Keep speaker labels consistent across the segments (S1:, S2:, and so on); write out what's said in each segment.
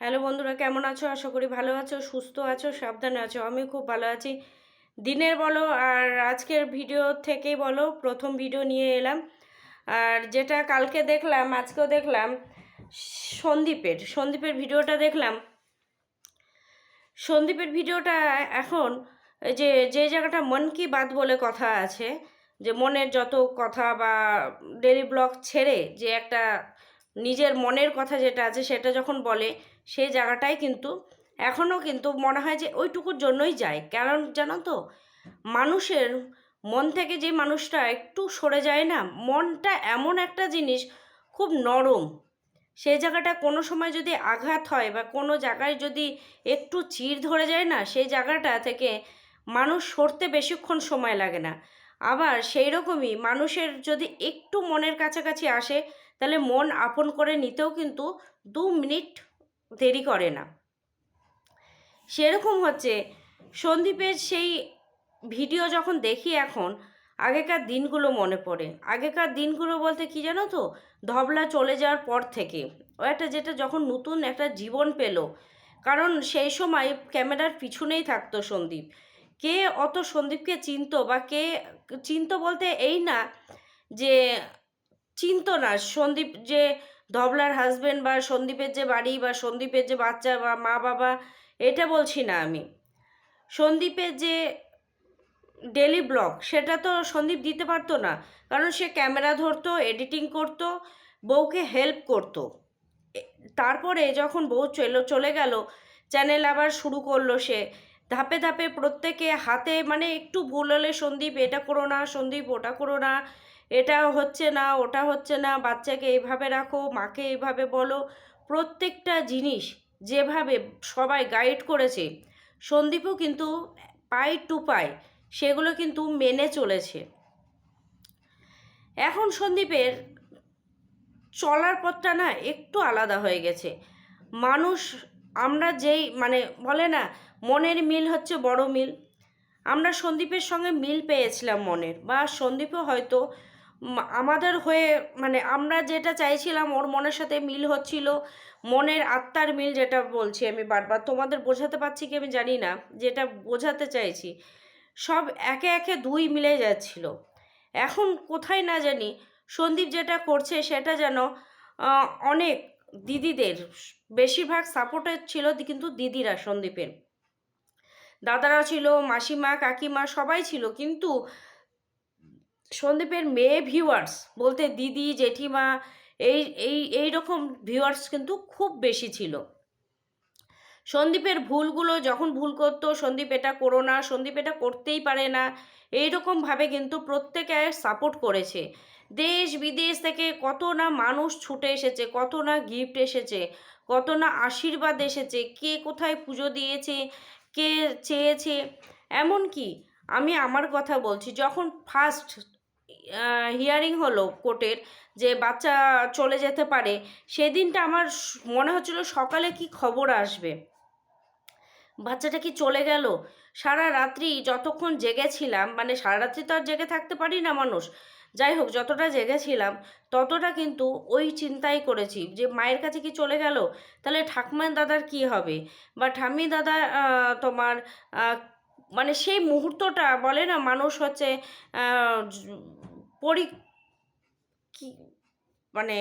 S1: Hello বন্ধুরা, কেমন আছো? আশা করি ভালো আছো, সুস্থ আছো, সাবধানে আছো। আমি খুব ভালো আছি। দিনের বলো আর আজকের ভিডিও থেকেই বলো, প্রথম ভিডিও নিয়ে এলাম। আর যেটা কালকে দেখলাম, আজকেও দেখলাম, সন্দীপের সন্দীপের ভিডিওটা দেখলাম। সন্দীপের ভিডিওটা এখন যে যে জায়গাটা মন কি বাত বলে কথা আছে, যে মনের যত কথা বা ডেলি ব্লগ ছেড়ে যে একটা নিজের মনের কথা যেটা আছে সেটা যখন বলে সেই জায়গাটাই কিন্তু এখনও কিন্তু মনে হয় যে ওইটুকুর জন্যই যায়। কারণ জানো তো, মানুষের মন থেকে যে মানুষটা একটু সরে যায় না, মনটা এমন একটা জিনিস খুব নরম। সেই জায়গাটা কোনো সময় যদি আঘাত হয় বা কোনো জায়গায় যদি একটু চির ধরে যায় না, সেই জায়গাটা থেকে মানুষ সরতে বেশিক্ষণ সময় লাগে না। আবার সেই রকমই মানুষের যদি একটু মনের কাছাকাছি আসে, তাহলে মন আপন করে নিতেও কিন্তু দু মিনিট দেরি করে না। সেরকম হচ্ছে। সন্দীপের সেই ভিডিও যখন দেখি এখন, আগেকার দিনগুলো মনে পড়ে। আগেকার দিনগুলো বলতে কি জানো তো? ধবলা চলে যাওয়ার পর থেকে। ও একটা যেটা যখন নতুন একটা জীবন পেল। কারণ সেই সময় ক্যামেরার পিছনেই থাকতো সন্দীপ। কে অত সন্দীপকে চিনতো বা কে চিনতো বলতে এই না যে, চিনতো না সন্দীপ যে ধবলার হাজবেন্ড বা সন্দীপের যে বাড়ি বা সন্দীপের যে বাচ্চা বা মা বাবা, এটা বলছি না আমি। সন্দীপের যে ডেলি ব্লগ সেটা তো সন্দীপ দিতে পারতো না। কারণ সে ক্যামেরা ধরতো এডিটিং করতো, বউকে হেল্প করতো। তারপরে যখন বউ চলে চলে গেল চ্যানেল আবার শুরু করল সে। ধাপে ধাপে প্রত্যেকে হাতে মানে একটু ভুল হলে সন্দীপ এটা করো না, সন্দীপ ওটা করো না এটা হচ্ছে না, ওটা হচ্ছে না, বাচ্চাকে এইভাবে রাখো, মাকে এইভাবে বলো। প্রত্যেকটা জিনিস যেভাবে সবাই গাইড করেছে, সন্দীপও কিন্তু পাই টু পাই সেগুলো কিন্তু মেনে চলেছে। এখন সন্দীপের চলার পথটা না একটু আলাদা হয়ে গেছে। মানুষ, আমরা যেই মানে বলে না, মনের মিল হচ্ছে বড় মিল। আমরা সন্দীপের সঙ্গে মিল পেয়েছিলাম মনের, বা সন্দীপও হয়তো আমাদের হয়ে মানে আমরা যেটা চাইছিলাম ওর মনের সাথে মিল হচ্ছিল, মনের আত্মার মিল যেটা বলছি আমি বারবার, তোমাদের বোঝাতে পারছি কি আমি জানি না, যেটা বোঝাতে চাইছি, সব একে একে দুই মিলে যাচ্ছিল। এখন কোথায় না জানি, সন্দীপ যেটা করছে সেটা যেন অনেক দিদিদের, বেশিরভাগ সাপোর্টের ছিল কিন্তু দিদিরা সন্দীপের। দাদারা ছিল, মাসিমা, কাকিমা সবাই ছিল, কিন্তু সন্দীপের মেয়ে ভিউয়ার্স বলতে দিদি, জেঠিমা, এই এই এই রকম ভিউয়ার্স কিন্তু খুব বেশি ছিল। সন্দীপের ভুলগুলো যখন ভুল করতো, সন্দীপ এটা করো না, সন্দীপ এটা করতেই পারে না এইরকমভাবে কিন্তু প্রত্যেকে সাপোর্ট করেছে। দেশ বিদেশ থেকে কত না মানুষ ছুটে এসেছে, কত না গিফট এসেছে, কত না আশীর্বাদ এসেছে, কে কোথায় পুজো দিয়েছে, কে চেয়েছে, এমনকি আমি আমার কথা বলছি, যখন ফার্স্ট হিয়ারিং হলো কোর্টের যে বাচ্চা চলে যেতে পারে, সেদিনটা আমার মনে হচ্ছিল সকালে কি খবর আসবে। বাচ্চাটা কি চলে গেল? সারা রাত্রি যতক্ষণ জেগেছিলাম মানে সারা রাত্রি তো আর জেগে থাকতে পারি না মানুষ, যাই হোক যতটা জেগেছিলাম, ততটা কিন্তু ওই চিন্তাই করেছি যে মায়ের কাছে কি চলে গেল? তাহলে ঠাকুমার দাদার কি হবে? বা ঠাম্মি দাদা তোমার মানে সেই মুহূর্তটা বলে না, মানুষ হচ্ছে পরি, কি মানে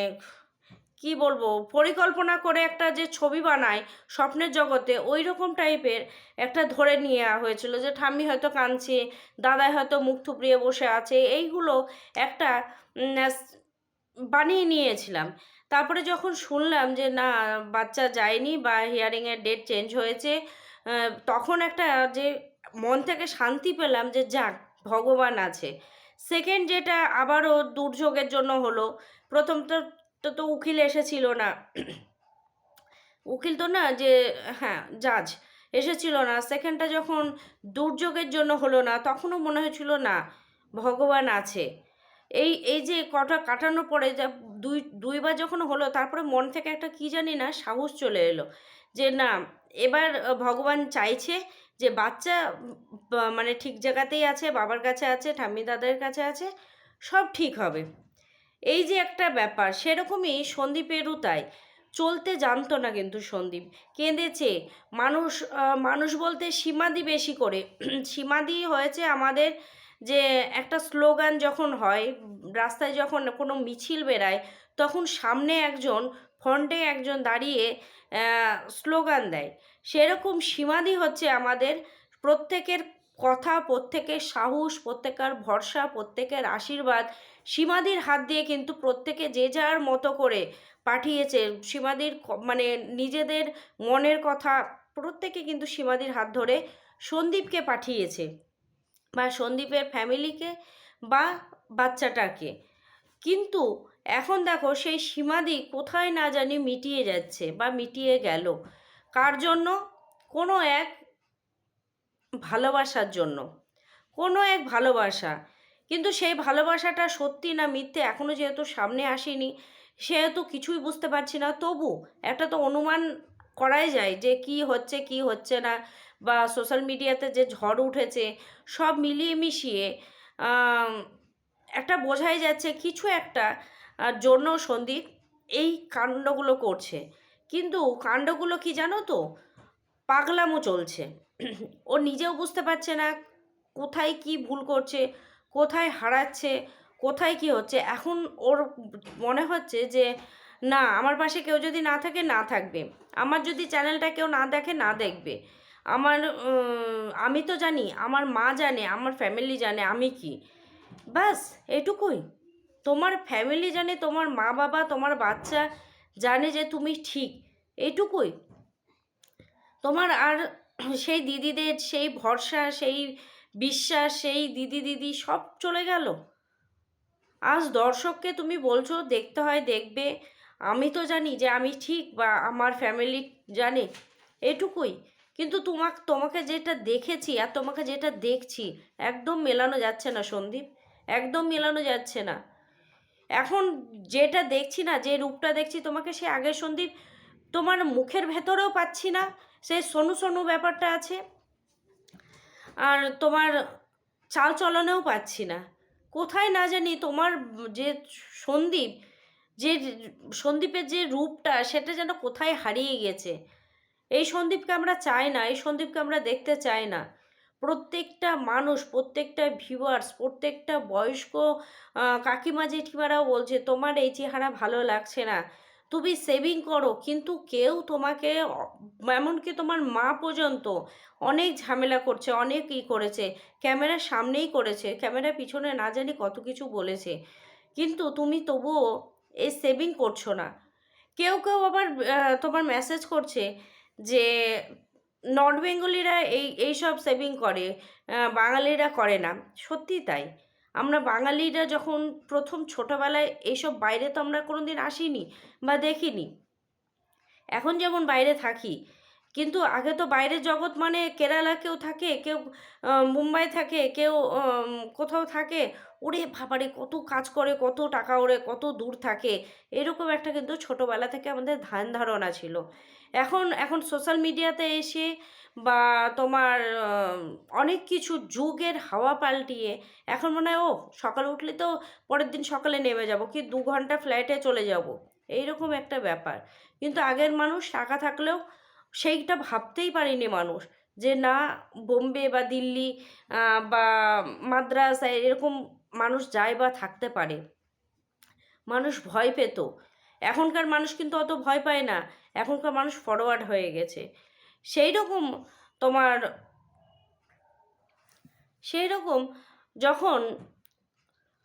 S1: কি বলব, পরিকল্পনা করে একটা যে ছবি বানায় স্বপ্নের জগতে ওই রকম টাইপের একটা ধরে নিয়ে হয়েছিল যে ঠাম্মি হয়তো কাঁদছে, দাদাই হয়তো মুখ থুবড়িয়ে বসে আছে, এইগুলো একটা বানিয়ে নিয়েছিলাম। তারপরে যখন শুনলাম যে না, বাচ্চা যায়নি বা হিয়ারিংয়ের ডেট চেঞ্জ হয়েছে তখন একটা যে মন থেকে শান্তি পেলাম যে যাক, ভগবান আছে। সেকেন্ড যেটা আবারও দুর্যোগের জন্য হলো, প্রথম তো তো উকিল এসেছিল না। উকিল তো না যে হ্যাঁ জাজ এসেছিল না। সেকেন্ডটা যখন দুর্যোগের জন্য হলো না, তখনও মনে হয়েছিল না, ভগবান আছে। এই এই যে কটা কাটানোর পরে যা, দুই দুইবার যখন হলো, তারপরে মন থেকে একটা কি জানি না সাহস চলে এলো যে না, এবার ভগবান চাইছে যে বাচ্চা মানে ঠিক জায়গাতেই আছে, বাবার কাছে আছে, ঠাম্মি দাদার কাছে আছে, সব ঠিক হবে। এই যে একটা ব্যাপার, সেরকমই সন্দীপেরও তাই। চলতে জানতো না কিন্তু সন্দীপ। কেঁদেছে। মানুষ মানুষ বলতে সীমাদি বেশি করে। সীমাদি হয়েছে আমাদের যে একটা স্লোগান যখন হয়, রাস্তায় যখন কোনো মিছিল বেরায়, তখন সামনে একজন ফ্রন্টে একজন দাঁড়িয়ে স্লোগান দেয়। সেরকম সীমাদি হচ্ছে আমাদের প্রত্যেকের কথা, প্রত্যেকের সাহস, প্রত্যেকের ভরসা, প্রত্যেকের আশীর্বাদ। সীমাদির হাত দিয়ে কিন্তু প্রত্যেকে যে যার মতো করে পাঠিয়েছে, সীমাদির মানে নিজেদের মনের কথা প্রত্যেকে কিন্তু সীমাদির হাত ধরে সন্দীপকে পাঠিয়েছে বা সন্দীপের ফ্যামিলিকে বা বাচ্চাটাকে। কিন্তু এখন দেখো সেই সীমাদি কোথায় না জানি মিটিয়ে যাচ্ছে বা মিটিয়ে গেল। কার জন্য? কোনো এক ভালোবাসার জন্য। কোনো এক ভালোবাসা। কিন্তু সেই ভালোবাসাটা সত্যি না মিথ্যে এখনও যেহেতু সামনে আসেনি, সেহেতু কিছুই বুঝতে পারছি না। তবু একটা তো অনুমান করাই যায় যে কি হচ্ছে কি হচ্ছে না, বা সোশ্যাল মিডিয়াতে যে ঝড় উঠেছে, সব মিলিয়ে মিশিয়ে একটা বোঝাই যাচ্ছে কিছু একটা জন্য সন্দীপ, এই কাণ্ডগুলো করছে। কিন্তু কাণ্ডগুলো কি জানো তো? পাগলামো চলছে। ও নিজেও বুঝতে পারছে না কোথায় কি ভুল করছে, কোথায় হারাচ্ছে, কোথায় কি হচ্ছে। এখন ওর মনে হচ্ছে যে, না, আমার পাশে কেউ যদি না থাকে, না থাকবে। আমার যদি চ্যানেলটা কেউ না দেখে, না দেখবে। আমার আমি তো জানি, আমার মা জানে, আমার ফ্যামিলি জানে আমি কি। ব্যাস এটুকুই তোমার ফ্যামিলি জানে, তোমার মা বাবা, তোমার বাচ্চা জানে যে তুমি ঠিক। এইটুকুই। তোমার আর সেই দিদিদের সেই ভরসা, সেই বিশ্বাস, সেই দিদি দিদি সব চলে গেল। আজ দর্শককে তুমি বলছো, দেখতে হয়, দেখবে। আমি তো জানি যে আমি ঠিক বা আমার ফ্যামিলি জানে। এটুকুই কিন্তু তোমাক, তোমাকে যেটা দেখেছি আর তোমাকে যেটা দেখছি, একদম মেলানো যাচ্ছে না, সন্দীপ। একদম মেলানো যাচ্ছে না। এখন যেটা দেখছি না, যে রূপটা দেখছি তোমাকে সে আগের সন্দীপ তোমার মুখের ভেতরেও পাচ্ছি না, সে সনু সনু ব্যাপারটা আছে। আর তোমার চাল চলনেও পাচ্ছি না। কোথায় না জানি তোমার যে সন্দীপ, যে সন্দীপের যে রূপটা সেটা যেন কোথায় হারিয়ে গেছে। এই সন্দীপকে আমরা চাই না, এই সন্দীপকে আমরা দেখতে চাই না। প্রত্যেকটা মানুষ, প্রত্যেকটা ভিউয়ার্স প্রত্যেকটা বয়স্ক কাকিমা জেঠিমারাও বলছে, তোমার এই চেহারা ভালো লাগছে না। তুমি সেভিং করো। কিন্তু কেউ তোমাকে এমনকি তোমার মা পর্যন্ত অনেক ঝামেলা করছে, অনেক ই করেছে। ক্যামেরার সামনেই করেছে। ক্যামেরার পিছনে না জানি কত কিছু বলেছে। কিন্তু তুমি তবুও এই সেভিং করছ না। কেউ কেউ আবার তোমার মেসেজ করছে যে নর্থ বেঙ্গলিরা এই এইসব সেভিং করে বাঙালিরা করে না। সত্যি তাই। আমরা বাঙালিরা যখন প্রথম ছোটোবেলায় এইসব বাইরে তো আমরা কোনো দিন আসিনি বা দেখিনি। এখন যেমন বাইরে থাকি কিন্তু আগে তো বাইরের জগৎ মানে কেরালা কেউ থাকে, কেউ মুম্বাই থাকে, কেউ কোথাও থাকে। ওরে ভাবারে কত কাজ করে, কত টাকা ওরে, কত দূর থাকে। এরকম একটা কিন্তু ছোটোবেলা থেকে আমাদের ধ্যান ধারণা ছিল। এখন এখন সোশ্যাল মিডিয়াতে এসে বা তোমার অনেক কিছু যুগের হাওয়া পাল্টিয়ে এখন মনে হয় ও সকালে উঠলে তো পরের দিন সকালে নেমে যাব, কি দু ঘণ্টা ফ্লাইটে চলে যাব। এইরকম একটা ব্যাপার। কিন্তু আগের মানুষ টাকা থাকলেও সেইটা ভাবতেই পারেনি মানুষ যে না, বোম্বে বা দিল্লি বা মাদ্রাস এরকম মানুষ যায় বা থাকতে পারে। মানুষ ভয় পেত। এখনকার মানুষ কিন্তু অত ভয় পায় না। এখনকার মানুষ ফরওয়ার্ড হয়ে গেছে। সেই রকম তোমার সেই রকম যখন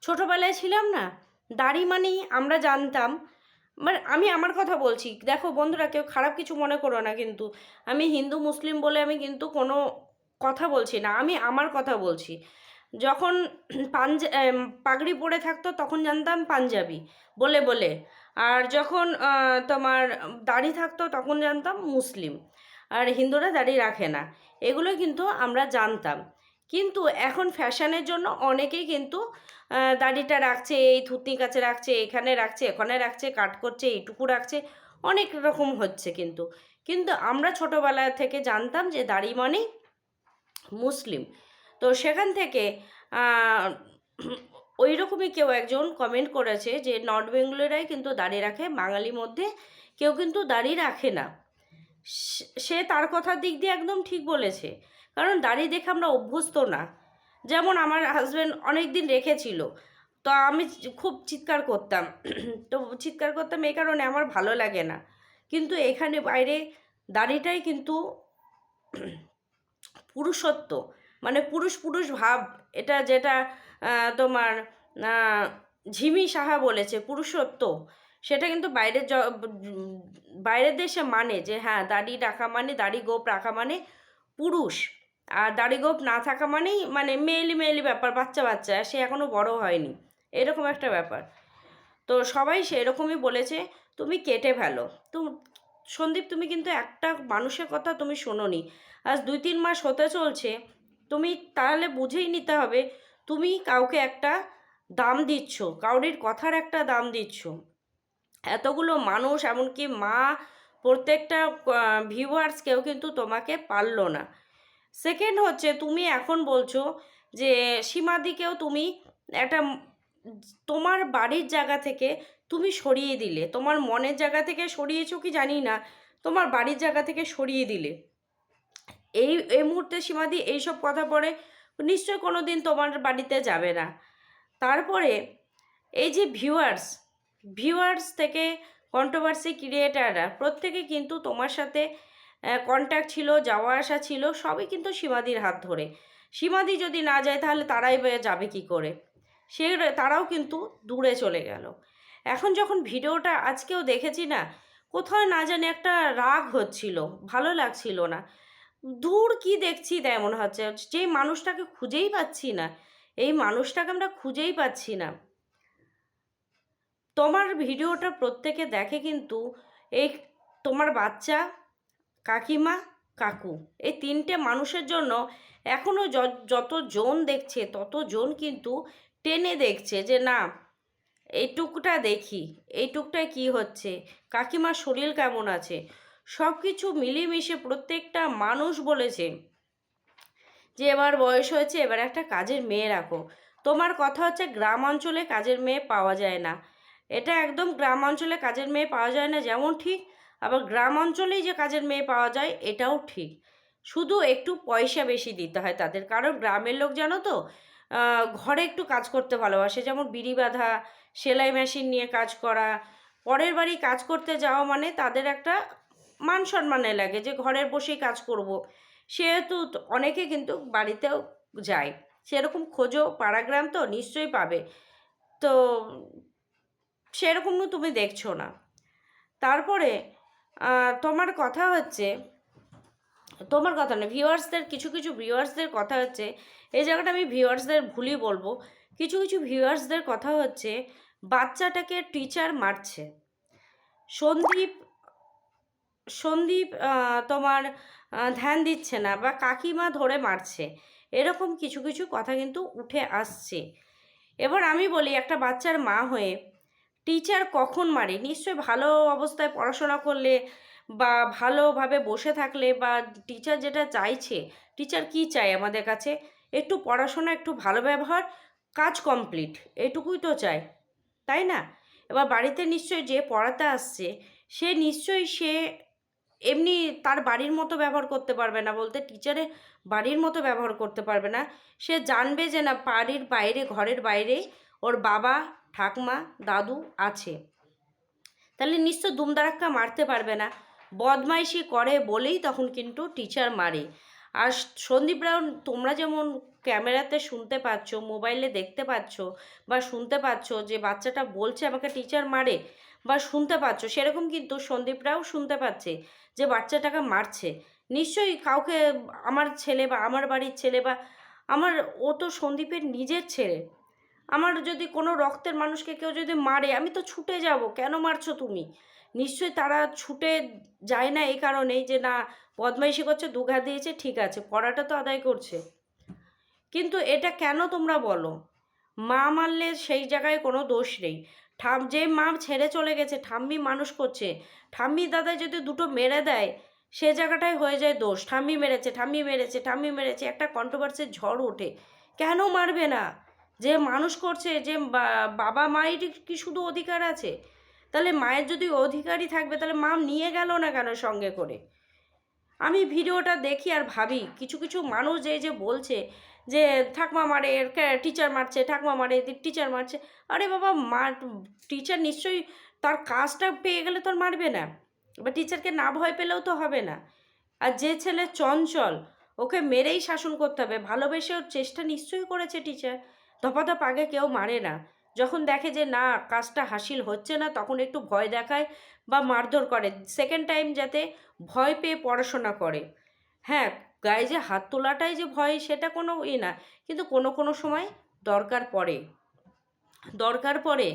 S1: ছোটোবেলায় ছিলাম না, দাড়ি মানেই আমরা জানতাম মানে আমি আমার কথা বলছি। দেখো বন্ধুরা, কেউ খারাপ কিছু মনে করো না কিন্তু। আমি হিন্দু, মুসলিম বলে আমি কিন্তু কোনো কথা বলছি না। আমি আমার কথা বলছি। যখন পাঞ্জা পাগড়ি পরে থাকতো তখন জানতাম পাঞ্জাবি, বলে বলে। আর যখন তোমার দাড়ি থাকতো তখন জানতাম মুসলিম। আর হিন্দুরা দাড়ি রাখে না। এগুলো কিন্তু আমরা জানতাম। কিন্তু এখন ফ্যাশনের জন্য অনেকেই কিন্তু দাড়িটা রাখছে, এই থুতনি কাছে রাখছে, এখানে রাখছে ওখানে রাখছে, কাট করছে, এইটুকু রাখছে, অনেক রকম হচ্ছে কিন্তু। কিন্তু আমরা ছোটোবেলা থেকে জানতাম যে দাড়ি মানেই মুসলিম। তো সেখান থেকে ওই রকমই কেউ একজন কমেন্ট করেছে যে নর্থ বেঙ্গলেরাই কিন্তু দাঁড়িয়ে রাখে, বাঙালির মধ্যে কেউ কিন্তু দাড়ি রাখে না। সে তার কথার দিক দিয়ে একদম ঠিক বলেছে। কারণ দাড়ি দেখে আমরা অভ্যস্ত না। যেমন আমার হাজব্যান্ড অনেক দিন রেখেছিল। তো আমি খুব চিৎকার করতাম। তো চিৎকার করতাম এই কারণে আমার ভালো লাগে না। কিন্তু এখানে বাইরে দাড়িটাই কিন্তু পুরুষত্ব। মানে পুরুষ পুরুষ ভাব। এটা যেটা তোমার ঝিমি সাহা বলেছে, পুরুষত্ব। সেটা কিন্তু বাইরের বাইরের দেশে মানে যে হ্যাঁ দাড়ি রাখা মানে দাড়ি গোপ রাখা মানে পুরুষ। আর দাড়ি গোপ না থাকা মানেই মানে মেয়েলি মেয়েলি ব্যাপার, বাচ্চা বাচ্চা সে এখনও বড় হয়নি। এরকম একটা ব্যাপার। তো সবাই সেরকমই বলেছে, তুমি কেটে ফেলো। তো সন্দীপ, তুমি কিন্তু একটা মানুষের কথা তুমি শোনোনি। আজ দুই তিন মাস হতে চলছে, তুমি তাহলে বুঝেই নিতে হবে, তুমি কাউকে একটা দাম দিচ্ছ, কাউরির কথার একটা দাম দিচ্ছ। এতগুলো মানুষ, এমনকি মা, প্রত্যেকটা ভিউয়ার্স কেউ কিন্তু তোমাকে পারল না। সেকেন্ড হচ্ছে তুমি এখন বলছো যে সীমাদিকেও তুমি একটা তোমার বাড়ির জায়গা থেকে তুমি সরিয়ে দিলে। তোমার মনের জায়গা থেকে সরিয়েছো কি জানি না, তোমার বাড়ির জায়গা থেকে সরিয়ে দিলে। এই এই মুহূর্তে সীমাদি এইসব কথা পরে নিশ্চয় কোনো দিন তোমার বাড়িতে যাবে না। তারপরে এই যে ভিউয়ার্স ভিউয়ার্স থেকে কন্ট্রোভার্সি ক্রিয়েটাররা প্রত্যেকে কিন্তু তোমার সাথে কন্ট্যাক্ট ছিল, যাওয়া আসা ছিল, সবই কিন্তু সীমাদির হাত ধরে। সীমাদি যদি না যায়, তাহলে তারাই যাবে কি করে? সে তারাও কিন্তু দূরে চলে গেল। এখন যখন ভিডিওটা আজকেও দেখেছি না, কোথাও না জানি একটা রাগ হচ্ছিল, ভালো লাগছিল না। দূর কি দেখছি তাই মনে হচ্ছে, যে মানুষটাকে খুঁজেই পাচ্ছি না। এই মানুষটাকে আমরা খুঁজেই পাচ্ছি না। তোমার ভিডিওটা প্রত্যেকে দেখে কিন্তু, এই তোমার বাচ্চা কাকিমা, কাকু। এই তিনটে মানুষের জন্য এখনও যত জন দেখছে, তত জন কিন্তু টেনে দেখছে যে, না এইটুকুটা দেখি এইটুকটায় কি হচ্ছে? কাকিমার শরীর কেমন আছে? সব কিছু মিলেমিশে প্রত্যেকটা মানুষ বলেছে যে, এবার বয়স হয়েছে, এবার একটা কাজের মেয়ে রাখো। তোমার কথা হচ্ছে গ্রাম অঞ্চলে কাজের মেয়ে পাওয়া যায় না। এটা একদম গ্রাম অঞ্চলে কাজের মেয়ে পাওয়া যায় না, যেমন ঠিক আবার গ্রাম অঞ্চলেই যে কাজের মেয়ে পাওয়া যায়, এটাও ঠিক। শুধু একটু পয়সা বেশি দিতে হয় তাদের, কারণ গ্রামের লোক জানো তো ঘরে একটু কাজ করতে ভালোবাসে। যেমন বিড়ি বাঁধা, সেলাই মেশিন নিয়ে কাজ করা, পরের বাড়ি কাজ করতে যাওয়া মানে তাদের একটা মান সম্মানে লাগে যে ঘরের বসেই কাজ করব। সেহেতু অনেকে কিন্তু বাড়িতেও যায়। সেরকম খোঁজো পাড়াগ্রাম তো নিশ্চয়ই পাবে। তো সেরকমও তুমি দেখছ না। তারপরে তোমার কথা হচ্ছে, তোমার কথা না ভিউয়ার্সদের কিছু কিছু ভিউয়ার্সদের কথা হচ্ছে, এই জায়গাটা আমি ভিউয়ার্সদের ভুলই বলব। কিছু কিছু ভিউয়ার্সদের কথা হচ্ছে, বাচ্চাটাকে টিচার মারছে। সন্দীপ সন্দীপ তোমার ধ্যান দিচ্ছে না বা কাকিমা ধরে মারছে, এরকম কিছু কিছু কথা কিন্তু উঠে আসছে। এবার আমি বলি, একটা বাচ্চার মা হয়ে টিচার কখন মারে? নিশ্চয় ভালো অবস্থায় পড়াশোনা করলে বা ভালোভাবে বসে থাকলে বা টিচার যেটা চাইছে টিচার কি চায় আমাদের কাছে? একটু পড়াশোনা, একটু ভালো ব্যবহার, কাজ কমপ্লিট এটুকুই তো চায়, তাই না? এবার বাড়িতে নিশ্চয়ই যে পড়াতে আসছে, সে নিশ্চয়ই সে এমনি তার বাড়ির মতো ব্যবহার করতে পারবে না বলতে টিচারে বাড়ির মতো ব্যবহার করতে পারবে না। সে জানবে যে না বাড়ির বাইরে, ঘরের বাইরে ওর বাবা ঠাকমা, দাদু আছে। তাহলে নিশ্চয় দুমদারাক্কা মারতে পারবে না। বদমাইশি করে বলেই তখন কিন্তু টিচার মারে। আর সন্দীপ রাও তোমরা যেমন ক্যামেরাতে শুনতে পাচ্ছ, মোবাইলে দেখতে পাচ্ছ বা শুনতে পাচ্ছ যে বাচ্চাটা বলছে আমাকে টিচার মারে বা শুনতে পাচ্ছ, সেরকম কিন্তু সন্দীপ রাও শুনতে পাচ্ছে যে বাচ্চাটাকে মারছে। নিশ্চয়ই কাউকে আমার ছেলে বা আমার বাড়ির ছেলে বা আমার, ও তো সন্দীপের নিজের ছেলে। আমার যদি কোনো রক্তের মানুষকে কেউ যদি মারে, আমি তো ছুটে যাব, কেন মারছো তুমি? নিশ্চয়ই তারা ছুটে যায় না এই কারণেই যে না, বদমাইশি করছে, দুঘা দিয়েছে, ঠিক আছে, পড়াটা তো আদায় করছে। কিন্তু এটা কেন তোমরা বলো? মা মারলে সেই জায়গায় কোনো দোষ নেই। ঠাম, যে মা ছেড়ে চলে গেছে, ঠাম্মি মানুষ করছে, ঠাম্মি দাদা যদি দুটো মেরে দেয়, সে জায়গাটায় হয়ে যায় দোষ। ঠাম্মি মেরেছে ঠাম্মি মেরেছে ঠাম্মি মেরেছে, একটা কন্ট্রোভার্সির ঝড় ওঠে। কেন মারবে না? যে মানুষ করছে, যে বাবা মায়ের কি শুধু অধিকার আছে? তাহলে মায়ের যদি অধিকারই থাকবে, তাহলে মা নিয়ে গেল না কেন সঙ্গে করে? আমি ভিডিওটা দেখি আর ভাবি, কিছু কিছু মানুষ এই যে বলছে যে, ঠাকমা মারে টিচার মারছে, ঠাকমা মারে টিচার মারছে। আরে বাবা মার টিচার নিশ্চয়ই তার কাজটা পেয়ে গেলে তো মারবে না। বা টিচারকে না ভয় পেলেও তো হবে না। আর যে ছেলে চঞ্চল, ওকে মেরেই শাসন করতে হবে। ভালোবেসে ওর চেষ্টা নিশ্চয়ই করেছে টিচার ধপাধপ আগে কেউ মারে না। যখন দেখে যে না, কাজটা হাসিল হচ্ছে না, তখন একটু ভয় দেখায় বা মারধর করে। সেকেন্ড টাইম যাতে ভয় পেয়ে পড়াশোনা করে। হ্যাঁ গায়ে যে হাত তোলাটাই যে ভয়, সেটা কোনো ই না। কিন্তু কোনো কোনো সময় দরকার পড়ে। দরকার পড়ে।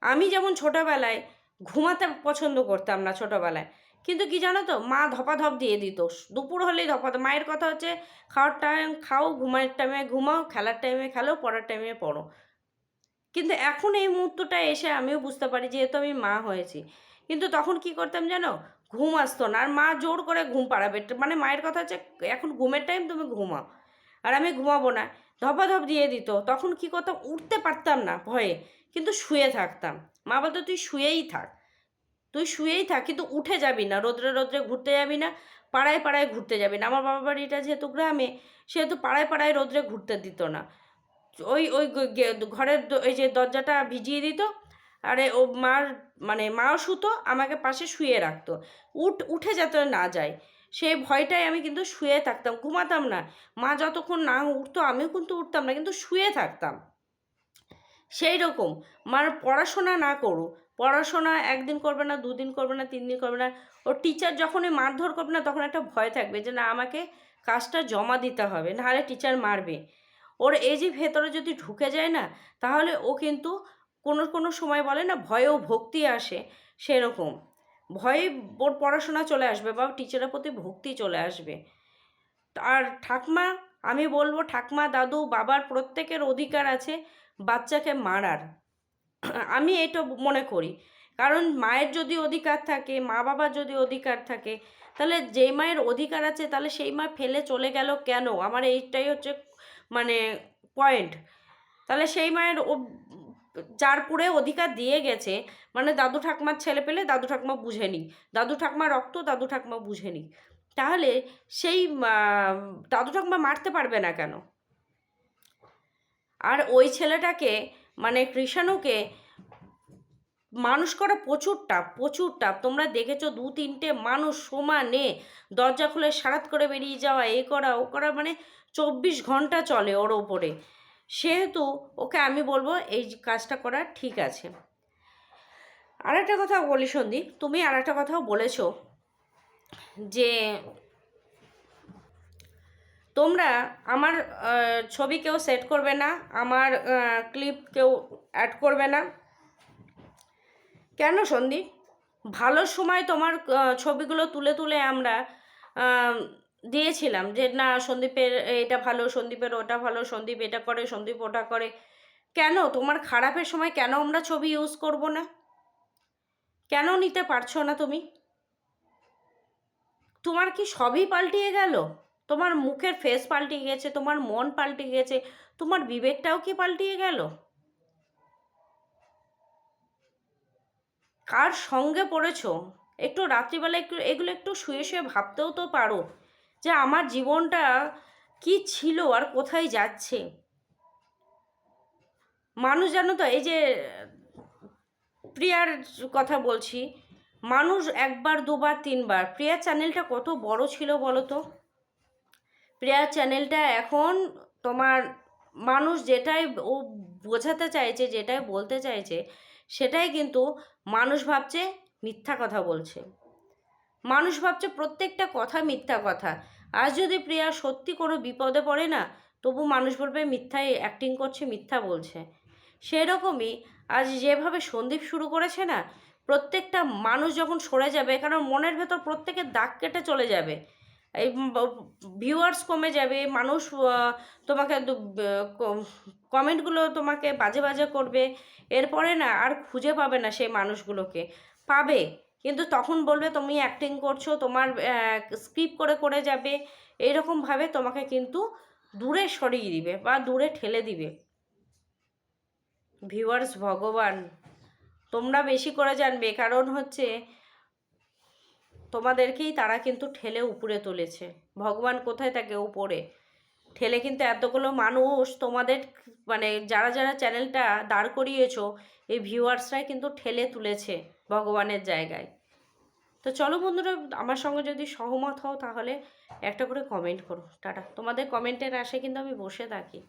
S1: আমি যেমন ছোটোবেলায় ঘুমাতে পছন্দ করতাম না ছোটোবেলায়। কিন্তু কি জানো তো, মা ধপাধপ দিয়ে দিত। দুপুর হলেই ধপা মায়ের কথা হচ্ছে, খাওয়ার টাইম খাও, ঘুমানোর টাইমে ঘুমাও, খেলার টাইমে খেলো, পড়ার টাইমে পড়ো। কিন্তু এখন এই মুহূর্তটা এসে আমিও বুঝতে পারি, যেহেতু আমি মা হয়েছি। কিন্তু তখন কি করতাম জানো, ঘুম আসতো না। আর মা জোর করে ঘুম পাড়াবে। মানে মায়ের কথা হচ্ছে, এখন ঘুমের টাইম তুমি ঘুমাও। আর আমি ঘুমাবো না। ধপাধপ দিয়ে দিত। তখন কি করতাম, উঠতে পারতাম না ভয়ে, কিন্তু শুয়ে থাকতাম। মা বলতো, তুই শুয়েই থাক। তুই শুয়েই থাক, কিন্তু উঠে যাবি না, রোদ্রে রোদ্রে ঘুরতে যাবি না, পাড়ায় পাড়ায় ঘুরতে যাবি না। আমার বাবা বাড়িটা যেহেতু গ্রামে, সেহেতু পাড়ায় পাড়ায় রোদ্রে ঘুরতে দিত না। ওই ওই ঘরের ওই যে দরজাটা ভিজিয়ে দিত, আরে ও মার মানে মাও শুতো, আমাকে পাশে শুয়ে রাখতো। উঠ, উঠে যাতে না যায়, সেই ভয়টাই আমি কিন্তু শুয়ে থাকতাম, ঘুমাতাম না। মা যতক্ষণ না উঠতো, আমিও কিন্তু উঠতাম না, কিন্তু শুয়ে থাকতাম। সেই রকম মার পড়াশোনা না করু পড়াশোনা একদিন করবে না, দুদিন করবে না তিন দিন করবে না, ওর টিচার যখনই মারধর করবে না, তখন একটা ভয় থাকবে যে না, আমাকে কাজটা জমা দিতে হবে, নাহলে টিচার মারবে। ওর যে ভেতরে যদি ঢুকে যায় না, তাহলে ও কিন্তু কোনো কোনো সময় বলে না, ভয়েও ভক্তি আসে, সেরকম। ভয়ে ওর পড়াশোনা চলে আসবে বা টিচারের প্রতি ভক্তি চলে আসবে। আর ঠাকমা, আমি বলব ঠাকমা, দাদু, বাবার প্রত্যেকের অধিকার আছে বাচ্চাকে মারার। আমি এটা মনে করি। কারণ মায়ের যদি অধিকার থাকে, মা বাবার যদি অধিকার থাকে, তাহলে যেই মায়ের অধিকার আছে, তাহলে সেই মা ফেলে চলে গেল কেন? আমার এইটাই হচ্ছে মানে পয়েন্ট তাহলে সেই মায়ের যার পুরে অধিকার দিয়ে গেছে মানে দাদু ঠাকমার ছেলে পেলে দাদু ঠাকমা বুঝেনি দাদু ঠাকমা রক্ত, দাদু ঠাকমা বুঝেনি তাহলে সেই দাদু ঠাকমা মারতে পারবে না কেন? আর ওই ছেলেটাকে মানে কৃষাণুকে মানুষ করা প্রচুর টাপ প্রচুর টাপ তোমরা দেখেছ দু, তিনটে মানুষ সমানে দরজা খুলে সারাত করে বেরিয়ে যাওয়া, এ করা, ও করা মানে চব্বিশ ঘণ্টা চলে ওর ওপরে। সেহেতু ওকে আমি বলব এই কাজটা করা ঠিক আছে। আর একটা কথা বলি সন্দীপ, তুমি আর একটা কথাও বলেছ যে তোমরা আমার ছবি কেউ সেট করবে না, আমার ক্লিপ কেউ অ্যাড করবে না। কেন সন্দীপ ভালো সময় তোমার ছবিগুলো তুলে তুলে আমরা দিয়েছিলাম যে না, সন্দীপের এটা ভালো, সন্দীপের ওটা ভালো, সন্দীপ এটা করে, সন্দীপ ওটা করে। কেন? তোমার খারাপের সময় কেন আমরা ছবি ইউজ করব না? কেন নিতে পারছ না তুমি? তোমার কি সবই পাল্টিয়ে গেল? তোমার মুখের ফেস পাল্টিয়ে গেছে তোমার মন পাল্টে গেছে তোমার বিবেকটাও কি পাল্টিয়ে গেল? কার সঙ্গে পড়েছো? একটু রাত্রিবেলা একটু, এগুলো একটু শুয়ে শুয়ে ভাবতেও তো পারো যে আমার জীবনটা কি ছিল আর কোথায় যাচ্ছে। মানুষ জানো তো, এই যে প্রিয়ার কথা বলছি, মানুষ একবার, দুবার, তিনবার, প্রিয়ার চ্যানেলটা কত বড় ছিল বলো তো? প্রিয়ার চ্যানেলটা এখন তোমার মানুষ যেটাই ও বোঝাতে চাইছে, যেটাই বলতে চাইছে, সেটাই কিন্তু মানুষ ভাবছে মিথ্যা কথা বলছে। মানুষ ভাবছে প্রত্যেকটা কথা মিথ্যা কথা। আজ যদি প্রিয়া সত্যি কোনো বিপদে পড়ে না, তবু মানুষ বলবে মিথ্যাই অ্যাক্টিং করছে, মিথ্যা বলছে। সেরকমই আজ যেভাবে সন্দীপ শুরু করেছে না, প্রত্যেকটা মানুষ যখন সরে যাবে, কারণ মনের ভেতর প্রত্যেকের দাগ কেটে চলে যাবে। এই ভিউয়ার্স কমে যাবে, মানুষ তোমাকে কমেন্টগুলো তোমাকে বাজে বাজে করবে। এরপরে না, আর খুঁজে পাবে না সেই মানুষগুলোকে। পাবে, কিন্তু তখন বলবে, তুমি অ্যাক্টিং করছ, তোমার স্ক্রিপ্ট করে করে যাবে। এইরকমভাবে তোমাকে কিন্তু দূরে সরিয়ে দিবে বা দূরে ঠেলে দিবে। ভিউয়ার্স ভগবান, তোমরা বেশি করে জানবে। কারণ হচ্ছে তোমাদেরকেই তারা কিন্তু ঠেলে উপরে তুলেছে। ভগবান কোথায় থাকে উপরে? ঠেলে কিন্তু এতগুলো মানুষ তোমাদের মানে যারা যারা চ্যানেলটা দাঁড় করিয়েছো, এই ভিউয়ার্সরাই কিন্তু ঠেলে তুলেছে ভগবানের জায়গায়। তো চলো বন্ধুরা, আমার সঙ্গে যদি সহমত হও তাহলে একটা করে কমেন্ট করো। টাটা। তোমাদের কমেন্টের আশায় কিন্তু আমি বসে থাকি।